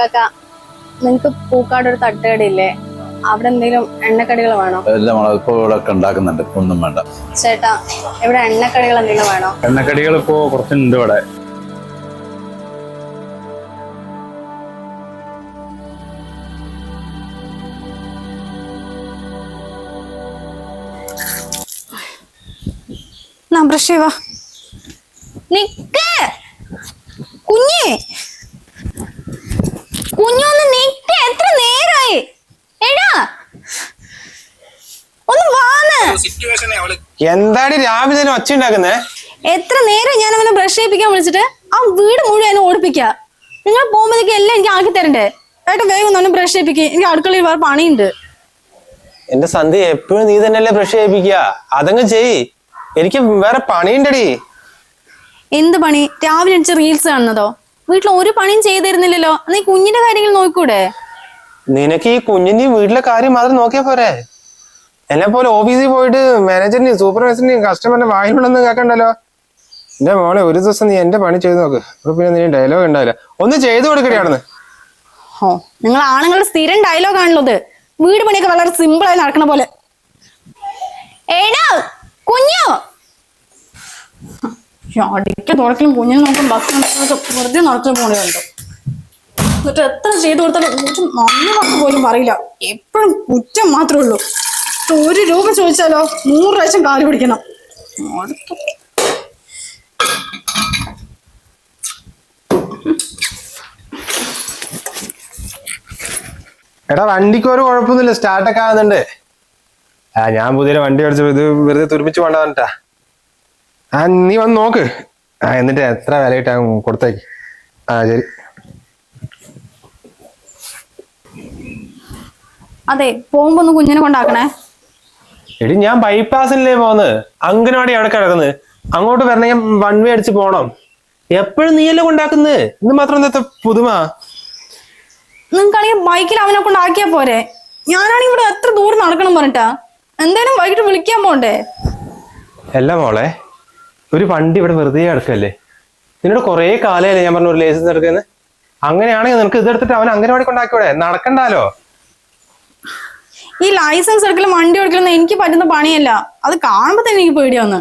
കാക്ക നിങ്ങക്ക് പൂക്കാട് ഒരു തട്ടുകടയില്ലേ? അവിടെ എന്തെങ്കിലും എണ്ണക്കടികൾ വേണോ? എല്ലാം ഇപ്പൊ ഇവിടെ ഉണ്ടാക്കുന്നുണ്ട് ഒന്നും വേണ്ട. ചേട്ടാ ഇവിടെ എണ്ണക്കടികൾ എന്തെങ്കിലും വേണോ? എണ്ണക്കടികൾ ഇപ്പോ കുറച്ചുണ്ട് ഇവിടെ. ബ്രഷ് നിക്ക്! കുഞ്ഞേ! കുഞ്ഞൊന്ന് നിക്ക് എത്ര നേരായി? എടാ ഒന്ന് വാന്ന്. എന്താണ് രാവിലെ തന്നെ ഒച്ച ഉണ്ടാക്കുന്നേ? എത്ര നേരം ഞാൻ അവനെ ബ്രഷ് ചെയ്യിപ്പിക്കാൻ വിളിച്ചിട്ട് ആ വീട് മുഴുവൻ എന്നെ ഓടിപ്പിക്ക. നിങ്ങൾ പോകുമ്പോഴേക്കും എല്ലാം എനിക്ക് ആക്കി തരണ്ടേ? ഏട്ടാ വേഗം ഒന്ന് ബ്രഷ് ചെയ്യിപ്പിക്കുക എനിക്ക് അടുക്കളയിൽ വേറെ പണിയുണ്ട്. എന്റെ സന്ധ്യ എപ്പോഴും നീ തന്നെയല്ലേ ബ്രഷ് ചെയ്യിപ്പിക്കുക? അതങ്ങ് ചെയ് എനിക്ക് വേറെ പണിയുണ്ടടി. എന്ത് പണി? രാവിലെ അടിച്ച് റീൽസ് കാണുന്നതോ? വീട്ടിൽ ഒരു പണിയും ചെയ്തിരുന്നില്ലല്ലോ. നീ കുഞ്ഞിന്റെ കാര്യങ്ങൾ നോക്കൂടെ? നിനക്ക് ഈ കുഞ്ഞിന്റെ വീട്ടിലെ കാര്യം മാത്രം നോക്കിയാ പോരെ? എന്നെ പോലെ ഓഫീസിൽ പോയിട്ട് മാനേജറിന്റെയും സൂപ്പർവൈസറിന്റെയും കസ്റ്റമറിന്റെ വായിലുണ്ടെന്ന് കേൾക്കണ്ടല്ലോ എന്റെ മോളെ ഒരു ദിവസം നീ എന്റെ പണി ചെയ്ത് നോക്ക്. അപ്പൊ പിന്നെ നീ ഡയലോഗ് ഉണ്ടാവില്ല. ഒന്ന് ചെയ്തു കൊടുക്കടി അവിടുന്ന്. ഓ നിങ്ങൾ ആണുങ്ങളുടെ സ്ഥിരം ഡയലോഗ് ആണല്ലോ അത് വീട് പണിയൊക്കെ വളരെ സിമ്പിൾ ആയി നടക്കണ പോലെ. ഏടാ കുഞ്ഞു? അടിക്ക തുറക്കലും കുഞ്ഞിനെ നോക്കും ഭക്ഷണം വെറുതെ നടക്കുന്ന പോലെയുണ്ട് എന്നിട്ട് എത്ര ചെയ്തു കൊടുത്താലും ഒരു നന്ദി വാക്ക് പോലും പറയില്ല. എപ്പോഴും കുറ്റം മാത്രമേ ഉള്ളൂ. ഒരു രൂപ ചോദിച്ചാലോ നൂറ് പ്രാവശ്യം കാൽ പിടിക്കണം. എടാ വണ്ടിക്ക് ഒരു കുഴപ്പമൊന്നുമില്ല. സ്റ്റാർട്ടൊക്കെ ആകുന്നുണ്ട് ആ ഞാൻ പുതിയ വണ്ടി അടിച്ചു ഇത് വെറുതെ തുരുമിച്ച് വേണ്ട ആ നീ വന്ന് നോക്ക്. ആ എന്നിട്ട് എത്ര വിലയിട്ടാ കൊടുത്തേക്ക്. ആ ശരി. അതെ പോകുമ്പോ ഒന്ന് കുഞ്ഞിനെ കൊണ്ടാക്കണേ. എടി ഞാൻ ബൈപ്പാസിലേ പോന്ന്. അങ്കനവാടി അവിടെ കിടക്കുന്നത് അങ്ങോട്ട് വരണമെങ്കിൽ വൺ വേ അടിച്ച് പോണം. എപ്പോഴും നീയല്ലേ കൊണ്ടാക്കുന്നത്? ഇന്ന് മാത്രം എന്താ പുതുമ? നിങ്ങൾക്കാണെങ്കിൽ ബൈക്കിൽ അവനെ കൊണ്ടാക്കിയാ പോരെ. ഞാനാണെങ്കിൽ ഇവിടെ എത്ര ദൂരം നടക്കണം പറഞ്ഞിട്ടാ. എന്തായാലും വൈകിട്ട് വിളിക്കാൻ പോണ്ടേ? അല്ല മോളെ ഒരു വണ്ടി ഇവിടെ വെറുതെ എടുക്കല്ലേ നിന്നോട് കുറേ കാലമല്ലേ ഞാൻ പറഞ്ഞു ഒരു ലൈസൻസ് എടുക്കുന്നത്? അങ്ങനെയാണെങ്കിൽ നിനക്ക് ഇതെടുത്തിട്ട് അവൻ വണ്ടി കൊണ്ടാക്കിയോടെ നടക്കണ്ടാലോ? ഈ ലൈസൻസ് എടുക്കലും വണ്ടി എടുക്കലും എനിക്ക് പറ്റുന്ന പണിയല്ല. അത് കാണുമ്പോ തന്നെ എനിക്ക് പേടിയാന്ന്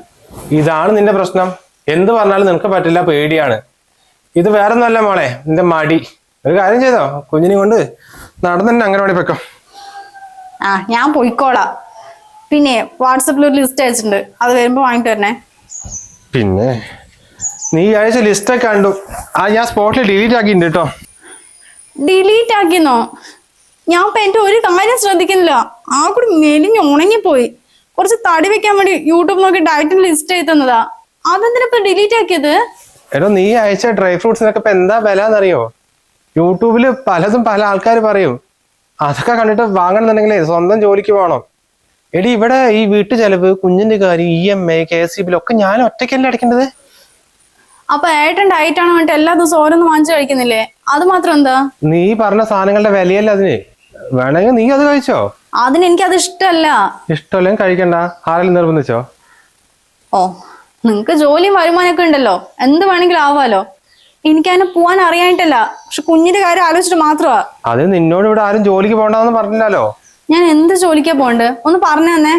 ഇതാണ് നിന്റെ പ്രശ്നം. എന്ത് പറഞ്ഞാലും നിനക്ക് പറ്റില്ല പേടിയാണ്. ഇത് വേറെ ഒന്നല്ല മോളെ നിന്റെ മടി. ഒരു കാര്യം ചെയ്തോ കുഞ്ഞിനെ കൊണ്ട് നടന്നു തന്നെ അംഗനവാടി വെക്കാം ആ ഞാൻ പോയിക്കോളാം. പിന്നെ വാട്സപ്പിൽ ഒരു ലിസ്റ്റ് അയച്ചിട്ടുണ്ട്. അത് വരുമ്പോ വാങ്ങിട്ട് വരണേ. പിന്നെ നീ അയച്ച ലിസ്റ്റ് ഒക്കെ കണ്ടു. ആ ഞാൻ സ്പോട്ടിൽ ഡിലീറ്റ് ആക്കിയിട്ടുണ്ട് കേട്ടോ. ഡിലീറ്റ് ആക്കിന്നോ ഞാൻ ഇപ്പൊ എന്റെ ഒരു കാര്യം ശ്രദ്ധിക്കുന്നില്ല. ആ കൂടി മെലിഞ്ഞ് ഉണങ്ങിപ്പോയി. കുറച്ച് തടി വെക്കാൻ വേണ്ടി യൂട്യൂബ് നോക്കി ഡയറ്റിന് ലിസ്റ്റ് ചെയ്ത് തന്നതാ അതെന്തിനാ ഇപ്പൊ ഡിലീറ്റ് ആക്കിയത്? എടോ നീ അയച്ച ഡ്രൈ ഫ്രൂട്ട്സിനൊക്കെ ഇപ്പൊ എന്താ വില എന്നറിയോ യൂട്യൂബിൽ പലതും പല ആൾക്കാർ പറയും. അതൊക്കെ കണ്ടിട്ട് വാങ്ങണമെന്നുണ്ടെങ്കിലേ സ്വന്തം ജോലിക്ക് പോകണം എടി ഇവിടെ ഈ വീട്ടു ചെലവ് കുഞ്ഞിന്റെ കാര്യം E M I K S ഒക്കെ ഞാൻ ഒറ്റയ്ക്കല്ലേ അടയ്ക്കേണ്ടത്? അപ്പൊ ഏട്ടൻ ഡയറ്റ് ആണ് വേണ്ടിട്ട് എല്ലാ ദിവസവും ഓരോന്ന് വാങ്ങിച്ചു കഴിക്കുന്നില്ലേ? അത് മാത്രം എന്താ? നീ പറഞ്ഞ സാധനങ്ങളുടെ വിലയല്ല അതിന്? വേണമെങ്കിൽ നീ അത് കഴിച്ചോ? അതിന് എനിക്ക് അത് ഇഷ്ടമല്ല? ഇഷ്ടമല്ലെങ്കിൽ കഴിക്കണ്ട. ആരെങ്കിലും നിർബന്ധിച്ചോ? ഓ നിങ്ങക്ക് ജോലിയും വരുമാനമൊക്കെ ഉണ്ടല്ലോ. എന്ത് വേണമെങ്കിലും ആവാലോ. എനിക്ക് അതിനെ പോവാൻ അറിയാനിട്ടല്ല. പക്ഷെ കുഞ്ഞിന്റെ കാര്യം ആലോചിച്ചിട്ട് മാത്രമാ. അത് നിന്നോട് ഇവിടെ ആരും ജോലിക്ക് പോകണ്ടെന്ന് പറഞ്ഞില്ലല്ലോ. ഞാൻ എന്ത് ജോലിക്കാ പോണ്ട് ഒന്ന് പറഞ്ഞു തന്നെ.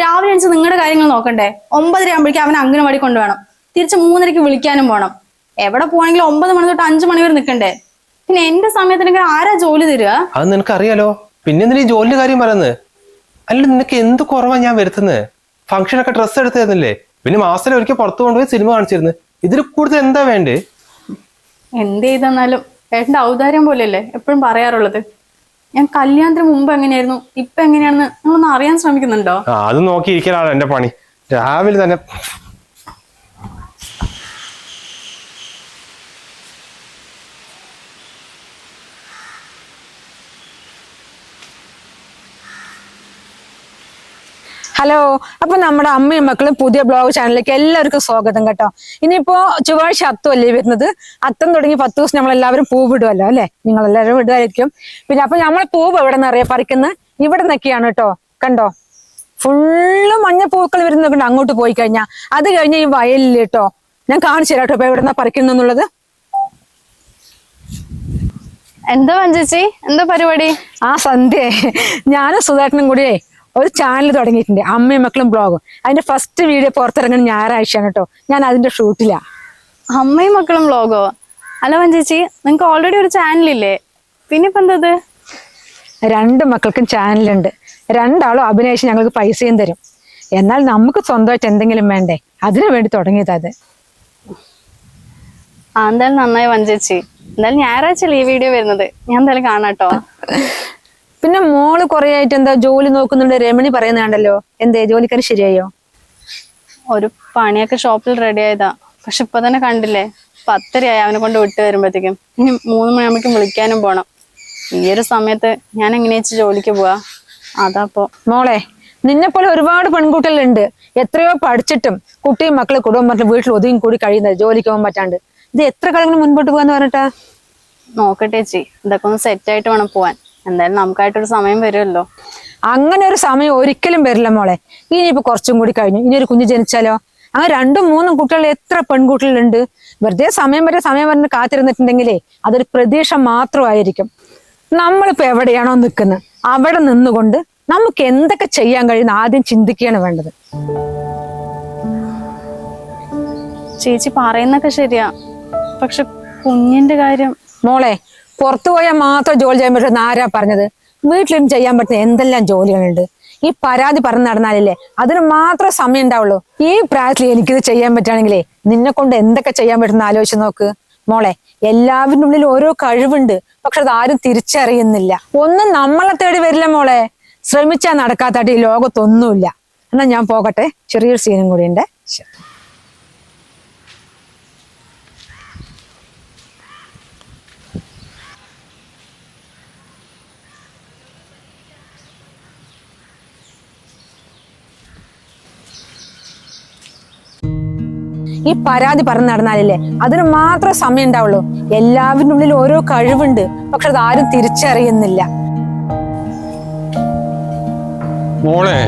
രാവിലെ എണിച്ച് നിങ്ങളുടെ കാര്യങ്ങൾ നോക്കണ്ടേ? ഒമ്പതര ആകുമ്പോഴേക്കും അവനെ അംഗനവാടി കൊണ്ടുവേണം തിരിച്ച് മൂന്നരയ്ക്ക് വിളിക്കാനും പോണം എവിടെ പോണെങ്കിലും ഒമ്പത് മണി തൊട്ട് അഞ്ചു മണി വരെ നിൽക്കണ്ടേ പിന്നെ എന്റെ സമയത്തിനൊക്കെ ആരാ ജോലി തരിക? അത് നിനക്കറിയാലോ. പിന്നെ നീ ഈ ജോലിയുടെ കാര്യം പറയുന്നത്? അല്ല നിനക്ക് എന്ത് കുറവാ ഞാൻ വരുത്തുന്നത് ഫംഗ്ഷനൊക്കെ ഡ്രസ്സ് എടുത്ത് തരുന്നില്ലേ പിന്നെ മാസത്തിൽ ഒരിക്കൽ പുറത്തു കൊണ്ടുപോയി സിനിമ കാണിച്ചിരുന്നു. ഇതിൽ കൂടുതൽ എന്താ വേണ്ടേ? എന്ത് ചെയ്തെന്നാലും ഏട്ടന്റെ ഔദാര്യം പോലെയല്ലേ എപ്പോഴും പറയാറുള്ളത്. ഞാൻ കല്യാണത്തിന് മുമ്പ് എങ്ങനെയായിരുന്നു? ഇപ്പൊ എങ്ങനെയാണെന്ന് നിങ്ങളൊന്ന് അറിയാൻ ശ്രമിക്കുന്നുണ്ടോ? ആ അത് നോക്കിയിരിക്കലാണ് എന്റെ പണി. രാവിലെ തന്നെ ഹലോ അപ്പൊ നമ്മുടെ അമ്മയും മക്കളും പുതിയ ബ്ലോഗ് ചാനലിലേക്ക് എല്ലാവർക്കും സ്വാഗതം കേട്ടോ. ഇനിയിപ്പോ ചൊവ്വാഴ്ച അത്തമല്ലേ വരുന്നത്? അത്തം തുടങ്ങി പത്ത് ദിവസം നമ്മൾ എല്ലാവരും പൂ വിടുമല്ലോ അല്ലെ? നിങ്ങൾ എല്ലാവരും വിടുമായിരിക്കും പിന്നെ അപ്പൊ നമ്മൾ പൂവ് എവിടെ നിന്ന് അറിയാം? പറിക്കുന്നത് ഇവിടെ നിന്നൊക്കെയാണ് കേട്ടോ. കണ്ടോ? ഫുള്ള് മഞ്ഞ പൂക്കൾ വരുന്നുണ്ട് അങ്ങോട്ട് പോയി കഴിഞ്ഞാൽ അത് കഴിഞ്ഞ ഈ വയലിൽ കേട്ടോ. ഞാൻ കാണിച്ചു തരാം കേട്ടോ ഇപ്പൊ എവിടെ നിന്നാ പറിക്കുന്നുള്ളത് എന്താ പഞ്ചേച്ചി എന്താ പരിപാടി? ആ സന്ധ്യ. ഞാനും സുധാകരനും കൂടിയേ ഒരു ചാനൽ തുടങ്ങിയിട്ടുണ്ട്. അമ്മയും മക്കളും ബ്ലോഗും അതിന്റെ ഫസ്റ്റ് വീഡിയോ പുറത്തിറങ്ങുന്ന ഞായറാഴ്ചയാണ് കേട്ടോ ഞാൻ അതിന്റെ ഷൂട്ടിലാ അമ്മയും മക്കളും ബ്ലോഗോ അല്ല മഞ്ചേച്ചി നിങ്ങക്ക് ഓൾറെഡി ഒരു ചാനലില്ലേ പിന്നെ ഇപ്പൊ എന്തത് രണ്ടു മക്കൾക്കും ചാനലുണ്ട് രണ്ടാളും അഭിനയിച്ച് ഞങ്ങൾക്ക് പൈസയും തരും. എന്നാൽ നമുക്ക് സ്വന്തമായിട്ട് എന്തെങ്കിലും വേണ്ടേ? അതിനു വേണ്ടി തുടങ്ങിയത് അത് ആ എന്തായാലും നന്നായി വഞ്ചേച്ചി എന്തായാലും ഞായറാഴ്ച ഈ വീഡിയോ വരുന്നത്? ഞാൻ എന്തായാലും കാണാട്ടോ മോൾ കുറെ ആയിട്ട് എന്താ ജോലി നോക്കുന്നുണ്ട്. രമണി പറയുന്നുണ്ടല്ലോ എന്തേ ജോലിക്കാരി ശരിയായോ? ഒരു പണിയൊക്കെ ഷോപ്പിൽ റെഡി ആയതാ. പക്ഷെ ഇപ്പൊ തന്നെ കണ്ടില്ലേ? പത്തരയായി അവനെ കൊണ്ട് വിട്ട് വരുമ്പോഴത്തേക്കും. ഇനി മൂന്ന് മണിയാകുമ്പോഴേക്കും വിളിക്കാനും പോണം. ഈ ഒരു സമയത്ത് ഞാൻ എങ്ങനെയാ ചേച്ചി ജോലിക്ക് പോവാ? അതാപ്പോ മോളെ നിന്നെ പോലെ ഒരുപാട് പെൺകുട്ടികളുണ്ട്. എത്രയോ പഠിച്ചിട്ടും കുട്ടിയും മക്കളെ കുടുംബം വീട്ടിൽ ഒതുങ്ങി കൂടി കഴിയുന്നത് ജോലിക്ക് പോകാൻ പറ്റാണ്ട്. ഇത് എത്ര കാലങ്ങൾ മുൻപോട്ട് പോകാന്ന് പറഞ്ഞിട്ടാ? നോക്കട്ടെ ചേച്ചി. ഇതൊക്കെ ഒന്ന് സെറ്റ് ആയിട്ട് വേണം പോവാൻ. എന്തായാലും നമുക്കായിട്ടൊരു സമയം വരുമല്ലോ. അങ്ങനെ ഒരു സമയം ഒരിക്കലും വരില്ല മോളെ. ഇനിയിപ്പോ കുറച്ചും കൂടി കഴിഞ്ഞു. ഇനി ഒരു കുഞ്ഞ് ജനിച്ചാലോ? അങ്ങനെ രണ്ടും മൂന്നും കുട്ടികൾ എത്ര പെൺകുട്ടികളുണ്ട്? വെറുതെ സമയം വരെ സമയം വരെ കാത്തിരുന്നിട്ടുണ്ടെങ്കിലേ അതൊരു പ്രതീക്ഷ മാത്രമായിരിക്കും. നമ്മളിപ്പോ എവിടെയാണോ നിൽക്കുന്നത് അവിടെ നിന്നുകൊണ്ട് നമുക്ക് എന്തൊക്കെ ചെയ്യാൻ കഴിയുന്ന ആദ്യം ചിന്തിക്കുകയാണ് വേണ്ടത്. ചേച്ചി പറയുന്നൊക്കെ ശരിയാ. പക്ഷെ കുഞ്ഞിന്റെ കാര്യം മോളെ പുറത്തു പോയാൽ മാത്രം ജോലി ചെയ്യാൻ പറ്റുന്ന ആരാ പറഞ്ഞത്? വീട്ടിലും ചെയ്യാൻ പറ്റുന്ന എന്തെല്ലാം ജോലികളുണ്ട്? ഈ പരാതി പറഞ്ഞു നടന്നാലല്ലേ അതിന് മാത്രം സമയം ഉണ്ടാവുള്ളൂ. ഈ പ്രായത്തിൽ എനിക്കിത് ചെയ്യാൻ പറ്റുകയാണെങ്കിലേ നിന്നെ കൊണ്ട് എന്തൊക്കെ ചെയ്യാൻ പറ്റുന്ന ആലോചിച്ച് നോക്ക്. മോളെ എല്ലാവരുടെ ഉള്ളിൽ ഓരോ കഴിവുണ്ട്. പക്ഷെ അത് ആരും തിരിച്ചറിയുന്നില്ല. ഒന്നും നമ്മളെ തേടി വരില്ല മോളെ. ശ്രമിച്ചാൽ നടക്കാത്തായിട്ട് ഈ ലോകത്തൊന്നുമില്ല. എന്നാ ഞാൻ പോകട്ടെ. ചെറിയൊരു സീനും കൂടി ഉണ്ട്. ഈ പരാതി പറഞ്ഞു നടന്നാലല്ലേ? അതിന് മാത്രം സമയം ഉണ്ടാവുള്ളൂ. എല്ലാവരുടെ ഉള്ളിൽ ഓരോ കഴിവുണ്ട്. പക്ഷെ അത് ആരും തിരിച്ചറിയുന്നില്ല. മോളെ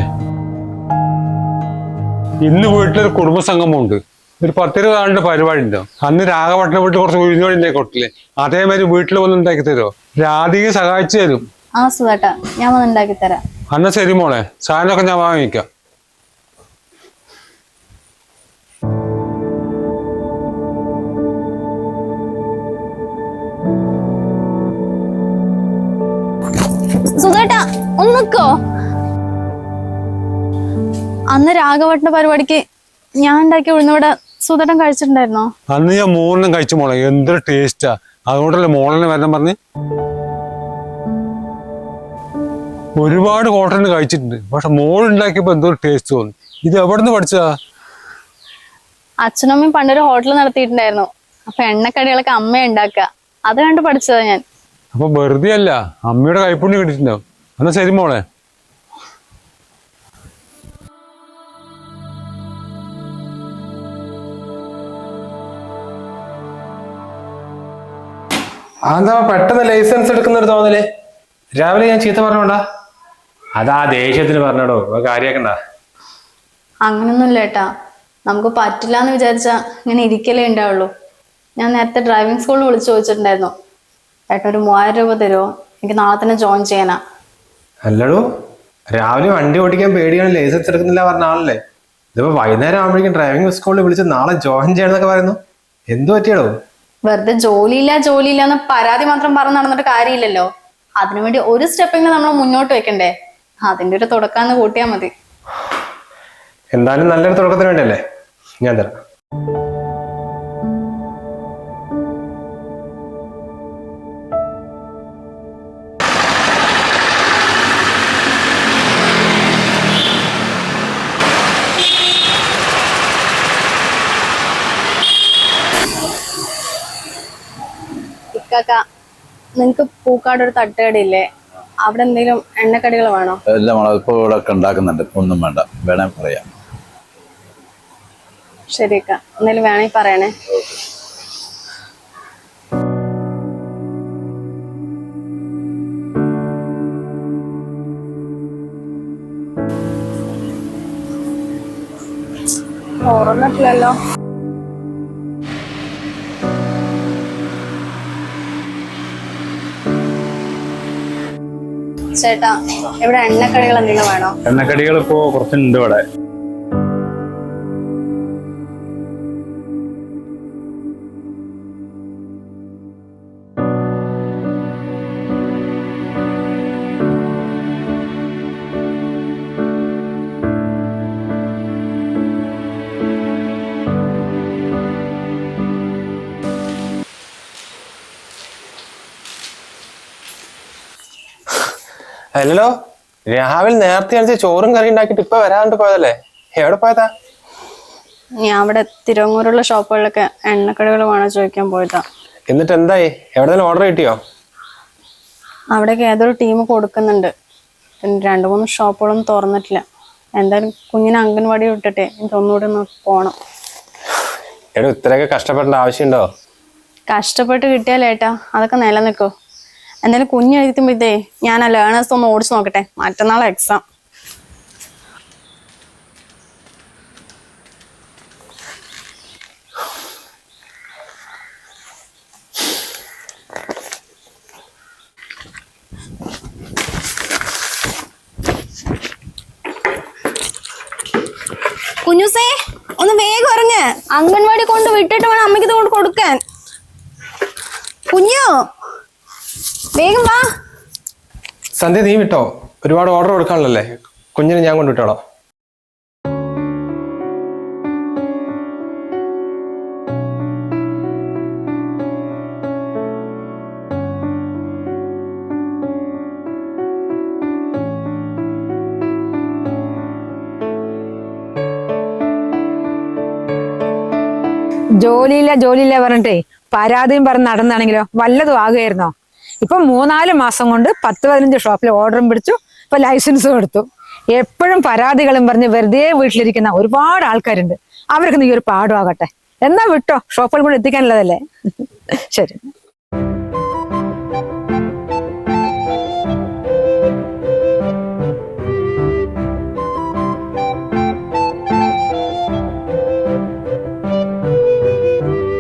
ഇന്ന് വീട്ടിലൊരു കുടുംബസംഗമുണ്ട്. ഒരു പത്തിരുപത് ആളുടെ പരിപാടി ഉണ്ടോ അന്ന് രാഘവട്ടനെ വീട്ടിൽ കുറച്ച് ഉണ്ടാക്കി കൊട്ടില്ലേ അതേമാതിരി വീട്ടിൽ വന്ന് ഉണ്ടാക്കി തരുമോ രാധിക സഹായിച്ചു തരും. ആ സുധാട്ടാ ഞാൻ വന്ന് ഉണ്ടാക്കി തരാം. അന്ന ശരി മോളെ. സാധനമൊക്കെ ഞാൻ വാങ്ങിക്കാം. സുധേട്ടാ ഒന്നുക്കോ നിക്കോ? അന്ന് രാഘവട്ടന്റെ പരിപാടിക്ക് ഞാൻ ഉണ്ടാക്കിയ ഉഴുന്നവിടെ സുതടം കഴിച്ചിട്ടുണ്ടായിരുന്നോ? അന്ന് ഞാൻ മൂന്നെണ്ണം കഴിച്ചു മോളെ. എന്തൊരു ടേസ്റ്റാ അതുകൊണ്ടല്ലേ മോളിനെ വരണം പറഞ്ഞ് ഒരുപാട് ഹോട്ടലിന് കഴിച്ചിട്ടുണ്ട്. പക്ഷെ മോൾ ഉണ്ടാക്കിയപ്പോ എന്തോ ടേസ്റ്റ് തോന്നി. ഇത് എവിടെ നിന്ന് പഠിച്ചാ അച്ഛനമ്മയും പണ്ടൊരു ഹോട്ടൽ നടത്തിയിട്ടുണ്ടായിരുന്നു. അപ്പൊ എണ്ണക്കടികളൊക്കെ അമ്മ ഉണ്ടാക്കുക. അത് കണ്ട് പഠിച്ചതാ ഞാൻ. അപ്പൊ വെറുതെ അല്ല അമ്മയുടെ കൈപ്പുണ്യം കിട്ടിയിട്ടുണ്ടാവും എന്നാ ശരി മോളെ. അതെന്താ പെട്ടെന്ന് ലൈസൻസ് എടുക്കുന്ന ഒരു തോന്നൽ? രാവിലെ ഞാൻ ചീത്ത പറഞ്ഞോണ്ടാ? അതാ ദേഷ്യത്തിന് പറഞ്ഞോടോ കാര്യാക്കണ്ട. അങ്ങനൊന്നുമില്ല ഏട്ടാ. നമുക്ക് പറ്റില്ല എന്ന് വിചാരിച്ചാ ഇങ്ങനെ ഇരിക്കലേ ഉണ്ടാവുള്ളൂ. ഞാൻ നേരത്തെ ഡ്രൈവിംഗ് സ്കൂളിൽ വിളിച്ചു ചോദിച്ചിട്ടുണ്ടായിരുന്നു. ഏട്ടാ ഒരു മൂവായിരം രൂപ തരുമോ എനിക്ക് നാളെ തന്നെ ജോയിൻ ചെയ്യാനാ. അല്ലടോ രാവിലെ വണ്ടി ഓടിക്കാൻ പേടിയാണ് ലൈസൻസ് എടുക്കുന്നില്ല പറഞ്ഞ ആളല്ലേ. ഇതിപ്പോ വൈകുന്നേരം ആകുമ്പോഴേക്കും ഡ്രൈവിംഗ് സ്കൂളിൽ വിളിച്ച് നാളെ ജോയിൻ ചെയ്യണമെന്നൊക്കെ പറയുന്നു. എന്തു പറ്റിയടോ? വെറുതെ ജോലിയില്ല ജോലിയില്ല എന്ന് പരാതി മാത്രം പറഞ്ഞ് നടന്നിട്ട് കാര്യമില്ലല്ലോ. അതിനുവേണ്ടി ഒരു സ്റ്റെപ്പെങ്കിലും നമ്മൾ മുന്നോട്ട് വെക്കണ്ടേ? അതിന്റെ ഒരു തുടക്കാന്ന് കൂട്ടിയാൽ മതി. എന്തായാലും നല്ലൊരു തുടക്കത്തിന് വേണ്ടിയല്ലേ? ഞാൻ തരാം. ഇക്കാക്ക നിങ്ങക്ക് പൂക്കാട് ഒരു തട്ടുകടയില്ലേ? അവിടെ എന്തെങ്കിലും എണ്ണക്കടികൾ വേണോ? എല്ലാം മോളെ ഇപ്പോൾ ഇവിടെ ഉണ്ടാക്കുന്നുണ്ട്. ഒന്നും വേണ്ട. വേണേ പറയാം. ശരി അക്ക എന്തെങ്കിലും വേണമെങ്കിൽ പറയണേ തുറന്നിട്ടില്ലല്ലോ ചേട്ടാ ഇവിടെ എണ്ണക്കടികൾ എന്തെങ്കിലും വേണോ? എണ്ണക്കടികൾ ഇപ്പോ കുറച്ചുണ്ട് ഇവിടെ. അല്ലല്ലോ രാവിലെ നേരത്തെ അടിച്ച് ചോറും കറി ഉണ്ടാക്കിട്ട് ഇപ്പൊ വരാണ്ട് പോയതല്ലേ? എവിടെ പോയതാ? ഞാൻ അവിടെ തിരുവങ്ങൂരുള്ള ഷോപ്പുകളിലൊക്കെ എണ്ണക്കടകൾ വേണോ ചോദിക്കാൻ പോയതാ. എന്നിട്ട് എന്തായി? എവിടെങ്കിലും ഓർഡർ കിട്ടിയോ? അവിടേക്ക് ഏതൊരു ടീം കൊടുക്കുന്നുണ്ട്. രണ്ടു മൂന്ന് ഷോപ്പുകളൊന്നും തുറന്നിട്ടില്ല. എന്തായാലും കുഞ്ഞിനെ അംഗൻവാടി വിട്ടിട്ടെ എനിക്ക് ഒന്നുകൂടി ഒന്ന് പോണം. എടോ ഇത്രയൊക്കെ കഷ്ടപ്പെടേണ്ട ആവശ്യമുണ്ടോ? കഷ്ടപ്പെട്ട് കിട്ടിയാലേട്ടാ അതൊക്കെ നിലനിൽക്കോ. എന്തായാലും കുഞ്ഞ് എഴുതിക്കുമ്പോ ഇതേ ഞാൻ ആ ലേണേഴ്സ് ഒന്ന് ഓടിച്ചു നോക്കട്ടെ. മറ്റന്നാളെ എക്സാം കുഞ്ഞുസേ ഒന്ന് വേഗം ഇറങ്ങ്. അംഗൻവാടി കൊണ്ട് വിട്ടിട്ട് വേണം അമ്മയ്ക്ക് ഇത് കൊണ്ട് കൊടുക്കാൻ. കുഞ്ഞോ വേഗം വാ. സന്ധ്യ നീ വിട്ടോ? ഒരുപാട് ഓർഡർ കൊടുക്കാനുള്ളല്ലേ കുഞ്ഞിനെ ഞാൻ കൊണ്ടുവിട്ടോളോ. ജോലിയില്ല ജോലിയില്ല പറഞ്ഞിട്ടേ. പരാതിയും പറഞ്ഞ് നടന്നാണെങ്കിലോ? വല്ലതും ആകുമായിരുന്നോ? ഇപ്പൊ മൂന്നാൽ മാസം കൊണ്ട് പത്ത് പതിനഞ്ച് ഷോപ്പിൽ ഓർഡറും പിടിച്ചു. ഇപ്പൊ ലൈസൻസും എടുത്തു. എപ്പോഴും പരാതികളും പറഞ്ഞ് വെറുതെ വീട്ടിലിരിക്കുന്ന ഒരുപാട് ആൾക്കാരുണ്ട്. അവർക്ക് നീ ഒരു പാടുമാകട്ടെ എന്നാ വിട്ടോ? ഷോപ്പുകൾ കൂടെ എത്തിക്കാനുള്ളതല്ലേ? ശരി.